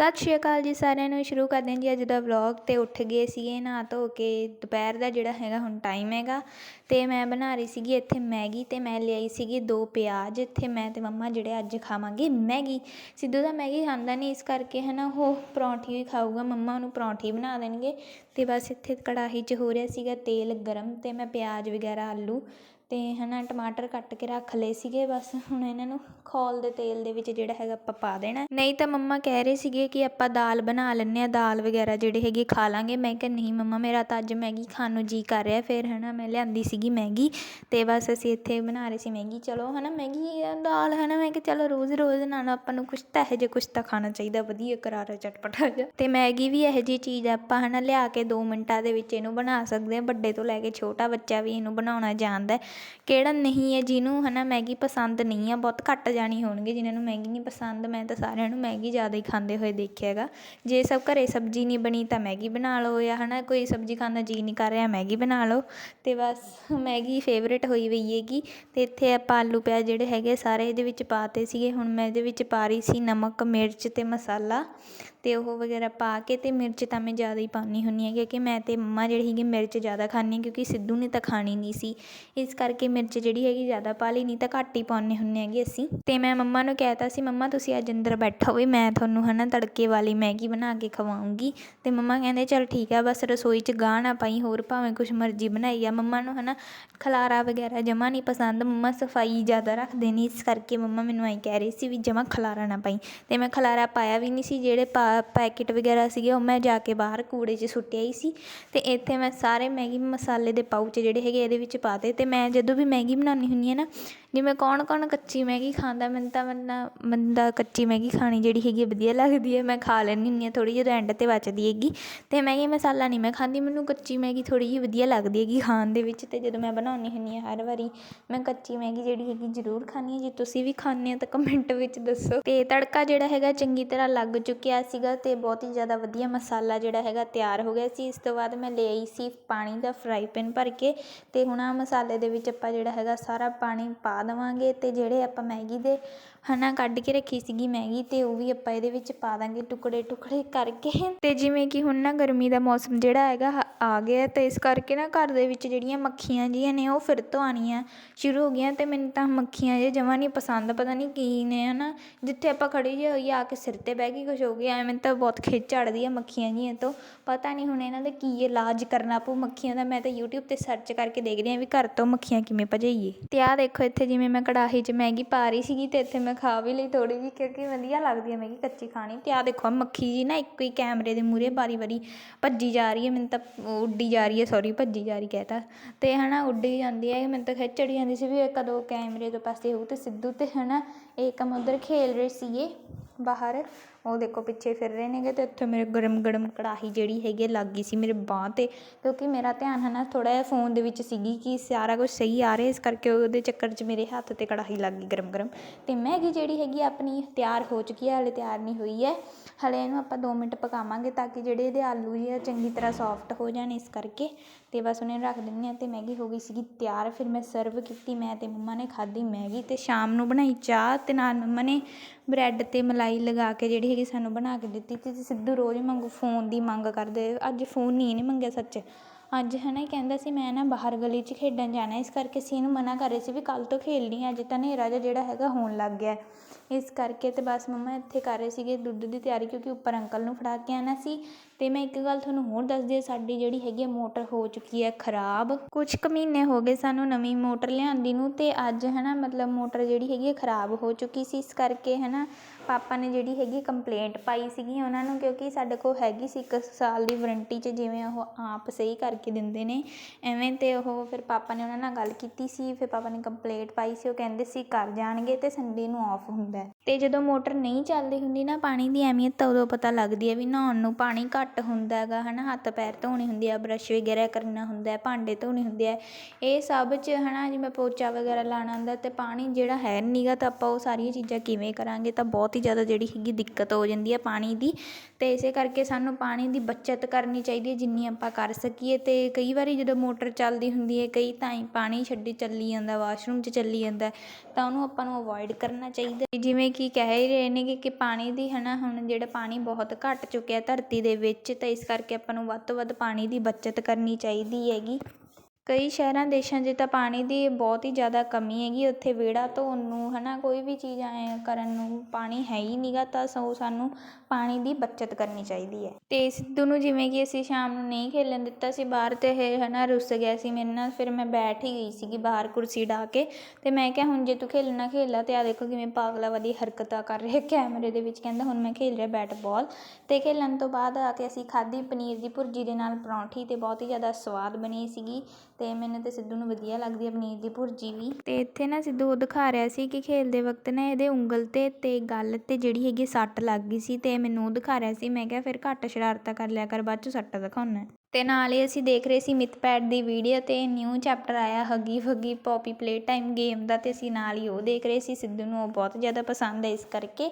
ਸਤਿ ਸ਼੍ਰੀ ਅਕਾਲ ਜੀ ਸਾਰਿਆਂ ਨੂੰ, ਸ਼ੁਰੂ ਕਰਦੇ ਹਾਂ ਜੀ ਅੱਜ ਦਾ ਵਲੌਗ ਤੇ ਉੱਠ ਗਏ ਸੀਗੇ ਨਹਾ ਧੋ ਕੇ, ਦੁਪਹਿਰ ਦਾ ਜਿਹੜਾ ਹੈਗਾ ਹੁਣ ਟਾਈਮ ਹੈਗਾ। ਤੇ ਮੈਂ ਬਣਾ ਰਹੀ ਸੀਗੀ ਇੱਥੇ ਮੈਗੀ ਤੇ ਮੈਂ ਲਿਆਈ ਸੀਗੀ ਦੋ ਪਿਆਜ਼। ਇੱਥੇ ਮੈਂ ਤੇ ਮੰਮਾ ਜਿਹੜੇ ਅੱਜ ਖਾਵਾਂਗੇ ਮੈਗੀ। ਸਿੱਧੂ ਦਾ ਮੈਗੀ ਖਾਂਦਾ ਨਹੀਂ ਇਸ ਕਰਕੇ ਹੈ ਨਾ ਉਹ ਪਰੌਂਠੀ ਹੀ ਖਾਊਗਾ, ਮੰਮਾ ਉਹਨੂੰ ਪਰੌਂਠੀ ਬਣਾ ਦੇਣਗੇ। ਤੇ ਬਸ ਇੱਥੇ ਕੜਾਹੀ 'ਚ ਹੋ ਰਿਹਾ ਸੀਗਾ ਤੇਲ ਗਰਮ ਤੇ ਮੈਂ ਪਿਆਜ਼ ਵਗੈਰਾ, ਆਲੂ ਅਤੇ ਹੈ ਨਾ ਟਮਾਟਰ ਕੱਟ ਕੇ ਰੱਖ ਲਏ ਸੀਗੇ ਬਸ। ਹੁਣ ਇਹਨਾਂ ਨੂੰ ਖੋਲ ਦੇ ਤੇਲ ਦੇ ਵਿੱਚ ਜਿਹੜਾ ਹੈਗਾ ਆਪਾਂ ਪਾ ਦੇਣਾ। ਨਹੀਂ ਤਾਂ ਮੰਮਾ ਕਹਿ ਰਹੇ ਸੀਗੇ ਕਿ ਆਪਾਂ ਦਾਲ ਬਣਾ ਲੈਂਦੇ ਆ ਦਾਲ ਵਗੈਰਾ ਜਿਹੜੇ ਹੈਗੇ ਖਾ ਲਾਂਗੇ। ਮੈਂ ਕਿਹਾ, ਨਹੀਂ ਮੰਮਾ, ਮੇਰਾ ਤਾਂ ਅੱਜ ਮੈਗੀ ਖਾਣ ਨੂੰ ਜੀ ਕਰ ਰਿਹਾ। ਫਿਰ ਹੈ ਨਾ ਮੈਂ ਲਿਆਂਦੀ ਸੀਗੀ ਮੈਗੀ ਅਤੇ ਬਸ ਅਸੀਂ ਇੱਥੇ ਬਣਾ ਰਹੇ ਸੀ ਮੈਗੀ। ਚਲੋ ਹੈ ਨਾ ਮੈਗੀ, ਦਾਲ ਹੈ ਨਾ ਮੈਂ ਕਿਹਾ ਚਲੋ ਰੋਜ਼ ਰੋਜ਼ ਨਾ ਆਪਾਂ ਨੂੰ ਕੁਛ ਤਾਂ ਇਹੋ ਜਿਹਾ ਕੁਛ ਤਾਂ ਖਾਣਾ ਚਾਹੀਦਾ, ਵਧੀਆ ਕਰਾਰਾ ਚਟਪਟਾ ਜਿਹਾ। ਤੇ ਮੈਗੀ ਵੀ ਇਹੋ ਜਿਹੀ ਚੀਜ਼ ਆਪਾਂ ਹੈ ਨਾ ਲਿਆ ਕੇ 2 ਮਿੰਟਾਂ ਦੇ ਵਿੱਚ ਇਹਨੂੰ ਬਣਾ ਸਕਦੇ ਆ ਵੱਡੇ ਤੋਂ ਲੈ ਕੇ ਛੋਟਾ ਬੱਚਾ ਵੀ ਇਹਨੂੰ ਬਣਾਉਣਾ ਜਾਣਦਾ ਕਿਹੜਾ ਨਹੀਂ ਹੈ, ਜਿਹਨੂੰ ਹੈ ਨਾ ਮੈਗੀ ਪਸੰਦ ਨਹੀਂ ਆ, ਬਹੁਤ ਘੱਟ ਜਾਣੀ ਹੋਣਗੇ ਜਿਨ੍ਹਾਂ ਨੂੰ ਮੈਗੀ ਨਹੀਂ ਪਸੰਦ। ਮੈਂ ਤਾਂ ਸਾਰਿਆਂ ਨੂੰ ਮੈਗੀ ਜ਼ਿਆਦਾ ਹੀ ਖਾਂਦੇ ਹੋਏ ਦੇਖਿਆ ਹੈਗਾ। ਜੇ ਸਭ ਘਰ ਸਬਜ਼ੀ ਨਹੀਂ ਬਣੀ ਤਾਂ ਮੈਗੀ ਬਣਾ ਲਓ ਜਾਂ ਹੈ ਨਾ ਕੋਈ ਸਬਜ਼ੀ ਖਾਣ ਦਾ ਜੀ ਨਹੀਂ ਕਰ ਰਿਹਾ, ਮੈਗੀ ਬਣਾ ਲਓ। ਅਤੇ ਬਸ ਮੈਗੀ ਫੇਵਰੇਟ ਹੋਈ ਹੋਈ ਹੈਗੀ। ਅਤੇ ਇੱਥੇ ਆਪਾਂ ਆਲੂ ਪਿਆਜ਼ ਜਿਹੜੇ ਹੈਗੇ ਸਾਰੇ ਇਹਦੇ ਵਿੱਚ ਪਾਤੇ ਸੀਗੇ। ਹੁਣ ਮੈਂ ਇਹਦੇ ਵਿੱਚ ਪਾ ਰਹੀ ਸੀ ਨਮਕ, ਮਿਰਚ ਅਤੇ ਮਸਾਲਾ। ਅਤੇ ਉਹ ਵਗੈਰਾ ਪਾ ਕੇ ਅਤੇ ਮਿਰਚ ਤਾਂ ਮੈਂ ਜ਼ਿਆਦਾ ਹੀ ਪਾਉਂਦੀ ਹੁੰਦੀ ਹਾਂ, ਕਿਉਂਕਿ ਮੈਂ ਤੇ ਮੰਮਾ ਜਿਹੜੀ ਹੈਗੀ ਮਿਰਚ ਜ਼ਿਆਦਾ ਖਾਂਦੀ ਹਾਂ, ਕਿਉਂਕਿ ਸਿੱਧੂ ਨੇ ਤਾਂ ਖਾਣੀ ਨਹੀਂ ਸੀ। ਇਸ ਕਰਕੇ ਮਿਰਚ ਜਿਹੜੀ ਹੈਗੀ ਜ਼ਿਆਦਾ ਪਾ ਲਈ, ਨਹੀਂ ਤਾਂ ਘੱਟ ਹੀ ਪਾਉਂਦੇ ਹੁੰਦੇ ਹੈਗੇ ਅਸੀਂ। ਅਤੇ ਮੈਂ ਮੰਮਾ ਨੂੰ ਕਹਿ ਤਾ ਸੀ, ਮੰਮਾ ਤੁਸੀਂ ਅੱਜ ਅੰਦਰ ਬੈਠੋ ਵੀ ਮੈਂ ਤੁਹਾਨੂੰ ਹੈ ਨਾ ਤੜਕੇ ਵਾਲੀ ਮੈਗੀ ਬਣਾ ਕੇ ਖਵਾਉਂਗੀ। ਅਤੇ ਮੰਮਾ ਕਹਿੰਦੇ, ਚੱਲ ਠੀਕ ਆ, ਬਸ ਰਸੋਈ 'ਚ ਗਾਹ ਨਾ ਪਾਈ, ਹੋਰ ਭਾਵੇਂ ਕੁਛ ਮਰਜ਼ੀ ਬਣਾਈ ਆ। ਮੰਮਾ ਨੂੰ ਹੈ ਨਾ ਖਲਾਰਾ ਵਗੈਰਾ ਜਮਾ ਨਹੀਂ ਪਸੰਦ, ਮੰਮਾ ਸਫ਼ਾਈ ਜ਼ਿਆਦਾ ਰੱਖਦੇ ਨੇ, ਇਸ ਕਰਕੇ ਮੰਮਾ ਮੈਨੂੰ ਐਂ ਕਹਿ ਰਹੀ ਸੀ ਵੀ ਜਮਾ ਖਲਾਰਾ ਨਾ ਪਾਈ। ਅਤੇ ਮੈਂ ਖਲਾਰਾ ਪਾਇਆ ਵੀ ਨਹੀਂ ਸੀ, ਜਿਹੜੇ ਪਾ ਪੈਕਟ ਵਗੈਰਾ ਸੀਗੇ, ਉਹ ਮੈਂ ਜਾ ਕੇ ਬਾਹਰ ਕੂੜੇ 'ਚ ਸੁੱਟਿਆ ਹੀ ਸੀ ਅਤੇ ਇੱਥੇ ਮੈਂ ਸਾਰੇ ਮੈਗੀ ਮਸਾਲੇ ਦੇ ਪਾਊਚ ਜਿਹੜੇ ਹੈਗੇ ਇਹਦੇ ਵਿੱਚ ਪਾ ਤੇ ਅਤੇ ਮੈਂ ਜਦੋਂ ਵੀ ਮੈਗੀ ਬਣਾਉਂਦੀ ਹੁੰਦੀ ਹਾਂ ਨਾ, ਜਿਵੇਂ ਕੌਣ ਕੌਣ ਕੱਚੀ ਮੈਗੀ ਖਾਂਦਾ, ਮੈਨੂੰ ਤਾਂ ਬੰਦਾ ਬੰਦਾ ਕੱਚੀ ਮੈਗੀ ਖਾਣੀ ਜਿਹੜੀ ਹੈਗੀ ਵਧੀਆ ਲੱਗਦੀ ਹੈ, ਮੈਂ ਖਾ ਲੈਂਦੀ ਹੁੰਦੀ ਹਾਂ, ਥੋੜ੍ਹੀ ਜਿਹੀ ਐਂਡ 'ਤੇ ਬਚਦੀ ਹੈਗੀ ਅਤੇ ਮੈਗੀ ਮਸਾਲਾ ਨਹੀਂ ਮੈਂ ਖਾਂਦੀ, ਮੈਨੂੰ ਕੱਚੀ ਮੈਗੀ ਥੋੜ੍ਹੀ ਜਿਹੀ ਵਧੀਆ ਲੱਗਦੀ ਹੈਗੀ ਖਾਣ ਦੇ ਵਿੱਚ ਅਤੇ ਜਦੋਂ ਮੈਂ ਬਣਾਉਂਦੀ ਹੁੰਦੀ ਹਾਂ ਹਰ ਵਾਰੀ, ਮੈਂ ਕੱਚੀ ਮੈਗੀ ਜਿਹੜੀ ਹੈਗੀ ਜ਼ਰੂਰ ਖਾਂਦੀ ਹਾਂ, ਜੇ ਤੁਸੀਂ ਵੀ ਖਾਂਦੇ ਹੋ ਤਾਂ ਕਮੈਂਟ ਵਿੱਚ ਦੱਸੋ ਅਤੇ ਤੜਕਾ ਜਿਹੜਾ ਹੈਗਾ ਚੰਗੀ ਤਰ੍ਹਾਂ ਲੱਗ ਚੁੱਕਿਆ ਸੀ ਸੀਗਾ ਅਤੇ ਬਹੁਤ ਹੀ ਜ਼ਿਆਦਾ ਵਧੀਆ ਮਸਾਲਾ ਜਿਹੜਾ ਹੈਗਾ ਤਿਆਰ ਹੋ ਗਿਆ ਸੀ। ਇਸ ਤੋਂ ਬਾਅਦ ਮੈਂ ਲੈ ਆਈ ਸੀ ਪਾਣੀ ਦਾ ਫਰਾਈ ਪੈਨ ਭਰ ਕੇ ਅਤੇ ਹੁਣ ਆਹ ਮਸਾਲੇ ਦੇ ਵਿੱਚ ਆਪਾਂ ਜਿਹੜਾ ਹੈਗਾ ਸਾਰਾ ਪਾਣੀ ਪਾ ਦੇਵਾਂਗੇ ਅਤੇ ਜਿਹੜੇ ਆਪਾਂ ਮੈਗੀ ਦੇ ਹੈ ਨਾ ਕੱਢ ਕੇ ਰੱਖੀ ਸੀਗੀ ਮੈਗੀ ਅਤੇ ਉਹ ਵੀ ਆਪਾਂ ਇਹਦੇ ਵਿੱਚ ਪਾ ਦਾਂਗੇ ਟੁਕੜੇ ਟੁਕੜੇ ਕਰਕੇ। ਅਤੇ ਜਿਵੇਂ ਕਿ ਹੁਣ ਨਾ ਗਰਮੀ ਦਾ ਮੌਸਮ ਜਿਹੜਾ ਹੈਗਾ ਆ ਗਿਆ ਅਤੇ ਇਸ ਕਰਕੇ ਨਾ ਘਰ ਦੇ ਵਿੱਚ ਜਿਹੜੀਆਂ ਮੱਖੀਆਂ ਜਿਹੀਆਂ ਨੇ ਉਹ ਫਿਰ ਤੋਂ ਆਉਣੀਆਂ ਸ਼ੁਰੂ ਹੋ ਗਈਆਂ ਅਤੇ ਮੈਨੂੰ ਤਾਂ ਮੱਖੀਆਂ ਜੇ ਜਮਾਂ ਨਹੀਂ ਪਸੰਦ, ਪਤਾ ਨਹੀਂ ਕੀ ਨੇ ਹੈ ਨਾ ਜਿੱਥੇ ਆਪਾਂ ਖੜ੍ਹੇ ਜਿਹੇ ਹੋਈ ਆ ਕੇ ਸਿਰ ਤੇ ਬਹਿ ਗਈ ਕੁਛ ਹੋ ਗਿਆ, ਐਵੇਂ ਤਾਂ ਬਹੁਤ ਖਿੱਚ ਚੜਦੀ ਆ ਮੱਖੀਆਂ ਜੀਆਂ ਤੋਂ। ਪਤਾ ਨਹੀਂ ਹੁਣ ਇਹਨਾਂ ਦਾ ਕੀ ਇਲਾਜ ਕਰਨਾ ਪਊ ਮੱਖੀਆਂ ਦਾ, ਮੈਂ ਤਾਂ YouTube ਤੇ ਸਰਚ ਕਰਕੇ ਦੇਖਦੀ ਹਾਂ ਵੀ ਘਰ ਤੋਂ ਮੱਖੀਆਂ ਕਿਵੇਂ ਭਜਾਈਏ। ਅਤੇ ਆਹ ਦੇਖੋ ਇੱਥੇ ਜਿਵੇਂ ਮੈਂ ਕੜਾਹੀ 'ਚ ਮੈਗੀ ਪਾ ਰਹੀ ਸੀਗੀ ਅਤੇ ਇੱਥੇ ਮੈਂ ਖਾ ਵੀ ਲਈ ਥੋੜੀ ਜਿਹੀ ਕਿਉਂਕਿ ਵਧੀਆ ਲੱਗਦੀ ਹੈ ਮੈਗੀ ਕੱਚੀ ਖਾਣੀ। ਤੇ ਆਹ ਦੇਖੋ, ਆਹ ਮੱਖੀ ਜੀ ਨਾ ਇੱਕੋ ਹੀ ਕੈਮਰੇ ਦੇ ਮੂਹਰੇ ਵਾਰੀ ਵਾਰੀ ਭੱਜੀ ਜਾ ਰਹੀ ਹੈ। ਮੈਨੂੰ ਤਾਂ ਉੱਡੀ ਜਾ ਰਹੀ ਹੈ ਸੋਰੀ ਭੱਜੀ ਜਾ ਰਹੀ ਕਹਿ ਕਹਿਤਾ ਤੇ ਨਾ ਉੱਡੀ ਜਾਂਦੀ ਹੈ। ਮੈਨੂੰ ਤਾਂ ਖਿੱਚ ਚੜੀ ਜਾਂਦੀ ਸੀ ਵੀ ਇਹ ਕਦੋਂ ਕੈਮਰੇ ਤੋਂ ਪਾਸੇ ਹੋਊ ਤੇ ਸਿੱਧੂ ਤੇ ਇਹ ਕੰਮ ਉੱਧਰ ਖੇਲ ਰਹੇ ਸੀਗੇ ਬਾਹਰ। ਉਹ ਦੇਖੋ ਪਿੱਛੇ ਫਿਰ ਰਹੇ ਨੇਗੇ ਅਤੇ ਉੱਥੇ ਮੇਰੇ ਗਰਮ ਗਰਮ ਕੜਾਹੀ ਜਿਹੜੀ ਹੈਗੀ ਹੈ ਲੱਗ ਗਈ ਸੀ ਮੇਰੇ ਬਾਂਹ ਤੇ, ਕਿਉਂਕਿ ਮੇਰਾ ਧਿਆਨ ਹੈ ਨਾ ਥੋੜ੍ਹਾ ਜਿਹਾ ਫੋਨ ਦੇ ਵਿੱਚ ਸੀਗੀ ਕਿ ਸਾਰਾ ਕੁਛ ਸਹੀ ਆ ਰਿਹਾ, ਇਸ ਕਰਕੇ ਉਹਦੇ ਚੱਕਰ 'ਚ ਮੇਰੇ ਹੱਥ ਤੇ ਕੜਾਹੀ ਲੱਗ ਗਈ ਗਰਮ ਗਰਮ। ਅਤੇ ਮੈਗੀ ਜਿਹੜੀ ਹੈਗੀ ਆ ਆਪਣੀ ਤਿਆਰ ਹੋ ਚੁੱਕੀ ਹੈ ਹਾਲੇ ਤਿਆਰ ਨਹੀਂ ਹੋਈ ਹੈ। ਹਾਲੇ ਇਹਨੂੰ ਆਪਾਂ ਦੋ ਮਿੰਟ ਪਕਾਵਾਂਗੇ ਤਾਂ ਕਿ ਜਿਹੜੇ ਇਹਦੇ ਆਲੂ ਜੀ ਆ ਚੰਗੀ ਤਰ੍ਹਾਂ ਸੋਫਟ ਹੋ ਜਾਣ ਇਸ ਕਰਕੇ। ਅਤੇ ਬਸ ਉਹਨੇ ਰੱਖ ਦਿੰਦੇ ਹਾਂ ਅਤੇ ਮੈਗੀ ਹੋ ਗਈ ਸੀਗੀ ਤਿਆਰ, ਫਿਰ ਮੈਂ ਸਰਵ ਕੀਤੀ, ਮੈਂ ਅਤੇ ਮੰਮਾ ਨੇ ਖਾਧੀ ਮੈਗੀ ਅਤੇ ਸ਼ਾਮ ਨੂੰ ਬਣਾਈ ਚਾਹ ਅਤੇ ਨਾਲ ਮੰਮਾ ਨੇ ਬ੍ਰੈਡ ਤੇ ਮਲਾਈ ਲਗਾ ਕੇ ਜਿਹੜੀ ਹੈਗੀ ਸਾਨੂੰ ਬਣਾ ਕੇ ਦਿੱਤੀ ਤੇ ਸਿੱਧੂ ਰੋਜ਼ ਮੰਗੂ, ਫੋਨ ਦੀ ਮੰਗ ਕਰਦੇ, ਅੱਜ ਫੋਨ ਨਹੀਂ ਇਹਨੇ ਮੰਗਿਆ ਸੱਚ। ਅੱਜ ਹੈ ਨਾ ਇਹ ਕਹਿੰਦਾ ਸੀ ਮੈਂ ਨਾ ਬਾਹਰ ਗਲੀ 'ਚ ਖੇਡਣ ਜਾਣਾ, ਇਸ ਕਰਕੇ ਅਸੀਂ ਇਹਨੂੰ ਮਨਾ ਕਰ ਰਹੇ ਸੀ ਵੀ ਕੱਲ੍ਹ ਤੋਂ ਖੇਡਣੀ ਅੱਜ ਤਾਂ ਹਨੇਰਾ ਜਿਹਾ ਜਿਹੜਾ ਹੈਗਾ ਹੋਣ ਲੱਗ ਗਿਆ। ਇਸ ਕਰਕੇ ਤੇ ਬਸ ਮੰਮਾ ਇੱਥੇ ਕਰ ਰਹੇ ਸੀਗੇ ਦੁੱਧ ਦੀ ਤਿਆਰੀ ਕਿਉਂਕਿ ਉੱਪਰ ਅੰਕਲ ਨੂੰ ਫੜਾ ਕੇ ਆਉਣਾ ਸੀ। ਅਤੇ ਮੈਂ ਇੱਕ ਗੱਲ ਤੁਹਾਨੂੰ ਹੋਰ ਦੱਸਦੀ ਹਾਂ, ਸਾਡੀ ਜਿਹੜੀ ਹੈਗੀ ਹੈ ਮੋਟਰ ਹੋ ਚੁੱਕੀ ਹੈ ਖਰਾਬ। ਕੁਝ ਕੁ ਮਹੀਨੇ ਹੋ ਗਏ ਸਾਨੂੰ ਨਵੀਂ ਮੋਟਰ ਲਿਆਂਦੀ ਨੂੰ ਅਤੇ ਅੱਜ ਹੈ ਨਾ ਮਤਲਬ ਮੋਟਰ ਜਿਹੜੀ ਹੈਗੀ ਹੈ ਖਰਾਬ ਹੋ ਚੁੱਕੀ ਸੀ, ਇਸ ਕਰਕੇ ਹੈ ਨਾ ਪਾਪਾ ਨੇ ਜਿਹੜੀ ਹੈਗੀ ਕੰਪਲੇਂਟ ਪਾਈ ਸੀਗੀ ਉਹਨਾਂ ਨੂੰ ਕਿਉਂਕਿ ਸਾਡੇ ਕੋਲ ਹੈਗੀ ਸੀ ਇੱਕ ਸਾਲ ਦੀ ਵਾਰੰਟੀ 'ਚ ਜਿਵੇਂ ਉਹ ਆਪ ਸਹੀ ਕਰਕੇ ਦਿੰਦੇ ਨੇ, ਐਵੇਂ ਤੇ ਉਹ ਫਿਰ ਪਾਪਾ ਨੇ ਉਹਨਾਂ ਨਾਲ ਗੱਲ ਕੀਤੀ ਸੀ, ਫਿਰ ਪਾਪਾ ਨੇ ਕੰਪਲੇਂਟ ਪਾਈ ਸੀ, ਉਹ ਕਹਿੰਦੇ ਸੀ ਕਰ ਜਾਣਗੇ ਤੇ ਸੰਡੇ ਨੂੰ ਆਫ ਹੁੰਦਾ ਹੈ। ਤੇ ਜਦੋਂ ਮੋਟਰ ਨਹੀਂ ਚੱਲਦੀ ਹੁੰਦੀ ਨਾ ਪਾਣੀ ਦੀ ਅਹਿਮੀਅਤ ਤਾਂ ਉਦੋਂ ਪਤਾ ਲੱਗਦੀ ਹੈ ਵੀ ਨਹਾਉਣ ਨੂੰ ਪਾਣੀ ਘੱਟ ਹੁੰਦਾ ਹੈਗਾ, ਹਨਾ, ਹੱਥ ਪੈਰ ਧੋਣੇ ਹੁੰਦੇ ਆ ਬਰਸ਼ ਵਗੈਰਾ ਕਰਨਾ ਹੁੰਦਾ ਹੈ, ਭਾਂਡੇ ਧੋਣੇ ਹੁੰਦੇ ਆ, ਇਹ ਸਭ 'ਚ, ਹਨਾ, ਜਿਵੇਂ ਪੋਚਾ ਵਗੈਰਾ ਲਾਣਾ ਹੁੰਦਾ ਤੇ ਪਾਣੀ ਜਿਹੜਾ ਹੈ ਨੀਗਾ ਤਾਂ ਆਪਾਂ ਉਹ ਸਾਰੀਆਂ ਚੀਜ਼ਾਂ ਕਿਵੇਂ ਕਰਾਂਗੇ ਤਾਂ ਬਹੁਤ ਹੀ ਜ਼ਿਆਦਾ ਜਿਹੜੀ ਹੈਗੀ ਦਿੱਕਤ ਹੋ ਜਾਂਦੀ ਹੈ ਪਾਣੀ ਦੀ ਅਤੇ ਇਸੇ ਕਰਕੇ ਸਾਨੂੰ ਪਾਣੀ ਦੀ ਬੱਚਤ ਕਰਨੀ ਚਾਹੀਦੀ ਹੈ ਜਿੰਨੀ ਆਪਾਂ ਕਰ ਸਕੀਏ ਅਤੇ ਕਈ ਵਾਰੀ ਜਦੋਂ ਮੋਟਰ ਚੱਲਦੀ ਹੁੰਦੀ ਹੈ ਕਈ ਤਾਂ ਹੀ ਪਾਣੀ ਛੱਡੀ ਚੱਲੀ ਜਾਂਦਾ, ਵਾਸ਼ਰੂਮ 'ਚ ਚੱਲੀ ਜਾਂਦਾ ਤਾਂ ਉਹਨੂੰ ਆਪਾਂ ਨੂੰ ਅਵੋਇਡ ਕਰਨਾ ਚਾਹੀਦਾ ਜਿਵੇਂ ਕਿ ਕਹਿ ਹੀ ਰਹੇ ਨੇ ਕਿ ਪਾਣੀ ਦੀ ਹੈ ਨਾ ਹੁਣ ਜਿਹੜਾ ਪਾਣੀ ਬਹੁਤ ਘੱਟ ਚੁੱਕਿਆ ਧਰਤੀ ਦੇ ਵਿੱਚ, ਤਾਂ ਇਸ ਕਰਕੇ ਆਪਾਂ ਨੂੰ ਵੱਧ ਤੋਂ ਵੱਧ ਪਾਣੀ ਦੀ ਬੱਚਤ ਕਰਨੀ ਚਾਹੀਦੀ ਹੈਗੀ। ਕਈ ਸ਼ਹਿਰਾਂ, ਦੇਸ਼ਾਂ 'ਚ ਤਾਂ ਪਾਣੀ ਦੀ ਬਹੁਤ ਹੀ ਜ਼ਿਆਦਾ ਕਮੀ ਹੈਗੀ, ਉੱਥੇ ਵਿਹੜਾ ਧੋਣ ਨੂੰ ਹੈ ਨਾ ਕੋਈ ਵੀ ਚੀਜ਼ ਐਂ ਕਰਨ ਨੂੰ ਪਾਣੀ ਹੈ ਹੀ ਨੀਗਾ, ਤਾਂ ਸੋ ਸਾਨੂੰ ਪਾਣੀ ਦੀ ਬੱਚਤ ਕਰਨੀ ਚਾਹੀਦੀ ਹੈ। ਅਤੇ ਸਿੱਧੂ ਨੂੰ ਜਿਵੇਂ ਕਿ ਅਸੀਂ ਸ਼ਾਮ ਨੂੰ ਨਹੀਂ ਖੇਡਣ ਦਿੱਤਾ ਸੀ, ਬਾਹਰ ਅਤੇ ਇਹ ਹੈ ਨਾ ਰੁੱਸ ਗਿਆ ਸੀ ਮੇਰੇ ਨਾਲ, ਫਿਰ ਮੈਂ ਬੈਠ ਹੀ ਗਈ ਸੀਗੀ ਬਾਹਰ ਕੁਰਸੀ ਢਾਹ ਕੇ ਅਤੇ ਮੈਂ ਕਿਹਾ, ਹੁਣ ਜੇ ਤੂੰ ਖੇਲਣਾ ਖੇਲ ਲਾ ਅਤੇ ਆਹ ਦੇਖੋ ਕਿਵੇਂ ਪਾਗਲਾ ਵਾਲੀ ਹਰਕਤਾਂ ਕਰ ਰਿਹਾ ਕੈਮਰੇ ਦੇ ਵਿੱਚ, ਕਹਿੰਦਾ, ਹੁਣ ਮੈਂ ਖੇਲ ਰਿਹਾ ਬੈਟ ਬਾਲ ਅਤੇ ਖੇਲਣ ਤੋਂ ਬਾਅਦ ਆ ਕੇ ਅਸੀਂ ਖਾਧੀ ਪਨੀਰ ਦੀ ਭੁਰਜੀ ਦੇ ਨਾਲ ਪਰੌਂਠੀ ਅਤੇ ਬਹੁਤ ਹੀ ਜ਼ਿਆਦਾ ਸਵਾਦ ਬਣੀ ਸੀਗੀ। ਅਤੇ ਮੈਨੂੰ ਤਾਂ ਸਿੱਧੂ ਨੂੰ ਵਧੀਆ ਲੱਗਦੀ ਹੈ ਪਨੀਰ ਦੀ ਭੁਰਜੀ ਵੀ। ਅਤੇ ਇੱਥੇ ਨਾ ਸਿੱਧੂ ਉਹ ਦਿਖਾ ਰਿਹਾ ਸੀ ਕਿ ਖੇਡਦੇ ਵਕਤ ਨਾ ਇਹਦੇ ਉਂਗਲ 'ਤੇ ਅਤੇ ਗੱਲ 'ਤੇ ਜਿਹੜੀ ਹੈਗੀ ਸੱਟ ਲੱਗ ਗਈ ਸੀ ਅਤੇ ਮੈਨੂੰ ਉਹ ਦਿਖਾ ਰਿਹਾ ਸੀ। ਮੈਂ ਕਿਹਾ, ਫਿਰ ਘੱਟ ਸ਼ਰਾਰਤਾਂ ਕਰ ਲਿਆ ਕਰ, ਬਾਅਦ 'ਚੋਂ ਸੱਟ ਦਿਖਾਉਣਾ। ਅਤੇ ਨਾਲ ਹੀ ਅਸੀਂ ਦੇਖ ਰਹੇ ਸੀ ਮਿਥਪੈਡ ਦੀ ਵੀਡੀਓ ਅਤੇ ਨਿਊ ਚੈਪਟਰ ਆਇਆ, Huggy Fuggy Poppy Playtime game ਦਾ ਅਤੇ ਅਸੀਂ ਨਾਲ ਹੀ ਉਹ ਦੇਖ ਰਹੇ ਸੀ। ਸਿੱਧੂ ਨੂੰ ਉਹ ਬਹੁਤ ਜ਼ਿਆਦਾ ਪਸੰਦ ਹੈ ਇਸ ਕਰਕੇ।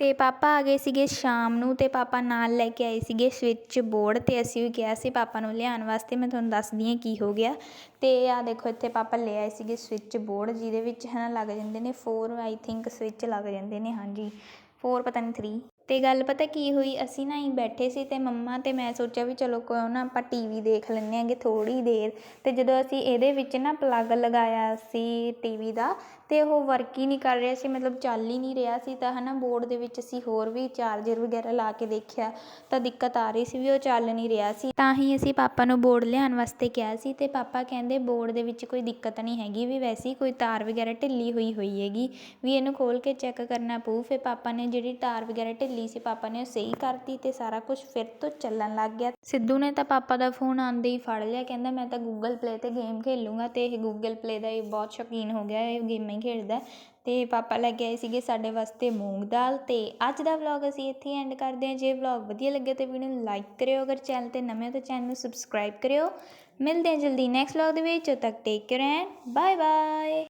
ਅਤੇ ਪਾਪਾ ਆ ਗਏ ਸੀਗੇ ਸ਼ਾਮ ਨੂੰ ਅਤੇ ਪਾਪਾ ਨਾਲ ਲੈ ਕੇ ਆਏ ਸੀਗੇ ਸਵਿੱਚ ਬੋਰਡ ਅਤੇ ਅਸੀਂ ਵੀ ਕਿਹਾ ਸੀ ਪਾਪਾ ਨੂੰ ਲਿਆਉਣ ਵਾਸਤੇ। ਮੈਂ ਤੁਹਾਨੂੰ ਦੱਸਦੀ ਹਾਂ ਕੀ ਹੋ ਗਿਆ। ਅਤੇ ਆਹ ਦੇਖੋ, ਇੱਥੇ ਪਾਪਾ ਲੈ ਆਏ ਸੀਗੇ ਸਵਿੱਚ ਬੋਰਡ, ਜਿਹਦੇ ਵਿੱਚ ਹੈ ਨਾ ਲੱਗ ਜਾਂਦੇ ਨੇ ਫੋਰ ਆਈ ਥਿੰਕ ਸਵਿੱਚ ਲੱਗ ਜਾਂਦੇ ਨੇ, ਹਾਂਜੀ। ਫੋਰ ਪਤਾ ਨਹੀਂ ਥਰੀ ਅਤੇ ਗੱਲ ਪਤਾ ਕੀ ਹੋਈ? ਅਸੀਂ ਨਾ ਹੀ ਬੈਠੇ ਸੀ ਅਤੇ ਮੰਮਾ ਅਤੇ ਮੈਂ ਸੋਚਿਆ ਵੀ ਚਲੋ ਕੋ ਨਾ ਆਪਾਂ ਟੀ ਵੀ ਦੇਖ ਲੈਂਦੇ ਹੈਗੇ ਥੋੜ੍ਹੀ ਦੇਰ। ਅਤੇ ਜਦੋਂ ਅਸੀਂ ਇਹਦੇ ਵਿੱਚ ਨਾ ਪਲੱਗ ਲਗਾਇਆ ਸੀ ਟੀ ਵੀ ਦਾ ਅਤੇ ਉਹ ਵਰਕ ਹੀ ਨਹੀਂ ਕਰ ਰਿਹਾ ਸੀ, ਮਤਲਬ ਚੱਲ ਹੀ ਨਹੀਂ ਰਿਹਾ ਸੀ ਤਾਂ ਹੈ ਨਾ ਬੋਰਡ ਦੇ ਵਿੱਚ ਅਸੀਂ ਹੋਰ ਵੀ ਚਾਰਜਰ ਵਗੈਰਾ ਲਾ ਕੇ ਦੇਖਿਆ ਤਾਂ ਦਿੱਕਤ ਆ ਰਹੀ ਸੀ ਵੀ ਉਹ ਚੱਲ ਨਹੀਂ ਰਿਹਾ ਸੀ। ਤਾਂ ਹੀ ਅਸੀਂ ਪਾਪਾ ਨੂੰ ਬੋਰਡ ਲਿਆਉਣ ਵਾਸਤੇ ਕਿਹਾ ਸੀ ਅਤੇ ਪਾਪਾ ਕਹਿੰਦੇ ਬੋਰਡ ਦੇ ਵਿੱਚ ਕੋਈ ਦਿੱਕਤ ਨਹੀਂ ਹੈਗੀ ਵੀ ਵੈਸੇ ਕੋਈ ਤਾਰ ਵਗੈਰਾ ਢਿੱਲੀ ਹੋਈ ਹੋਈ ਹੈਗੀ ਵੀ ਇਹਨੂੰ ਖੋਲ੍ਹ ਕੇ ਚੈੱਕ ਕਰਨਾ ਪਊ। ਫਿਰ ਪਾਪਾ ਨੇ ਜਿਹੜੀ ਤਾਰ ਵਗੈਰਾ ਢਿੱਲੀ ਸੀ, ਪਾਪਾ ਨੇ ਉਹ ਸਹੀ ਕਰਤੀ ਤੇ ਸਾਰਾ ਕੁਝ ਫਿਰ ਤੋਂ ਚੱਲਣ ਲੱਗ ਗਿਆ। ਸਿੱਧੂ ਨੇ ਤਾਂ ਪਾਪਾ ਦਾ ਫੋਨ ਆਉਂਦੇ ਹੀ ਫੜ ਲਿਆ, ਕਹਿੰਦਾ ਮੈਂ ਤਾਂ ਗੂਗਲ ਪਲੇ 'ਤੇ ਗੇਮ ਖੇਲੂੰਗਾ ਅਤੇ ਇਹ ਗੂਗਲ ਪਲੇ ਦਾ ਇਹ ਬਹੁਤ ਸ਼ੌਕੀਨ ਹੋ ਗਿਆ, ਇਹ ਗੇਮਾਂ ਹੀ ਖੇਡਦਾ। ਅਤੇ ਪਾਪਾ ਲੈ ਕੇ ਆਏ ਸੀਗੇ ਸਾਡੇ ਵਾਸਤੇ ਮੂੰਗ ਦਾਲ ਅਤੇ ਅੱਜ ਦਾ ਵਲੌਗ ਅਸੀਂ ਇੱਥੇ ਐਂਡ ਕਰਦੇ ਹਾਂ। ਜੇ ਵਲੌਗ ਵਧੀਆ ਲੱਗੇ ਤਾਂ ਵੀਡੀਓ ਨੂੰ ਲਾਈਕ ਕਰਿਓ, ਅਗਰ ਚੈਨਲ 'ਤੇ ਨਵੇਂ ਹੋ ਤਾਂ ਚੈਨਲ ਨੂੰ ਸਬਸਕ੍ਰਾਈਬ ਕਰਿਓ। ਮਿਲਦੇ ਹਾਂ ਜਲਦੀ ਨੈਕਸਟ ਵਲੌਗ ਦੇ ਵਿੱਚ ਤੱਕ take care and bye bye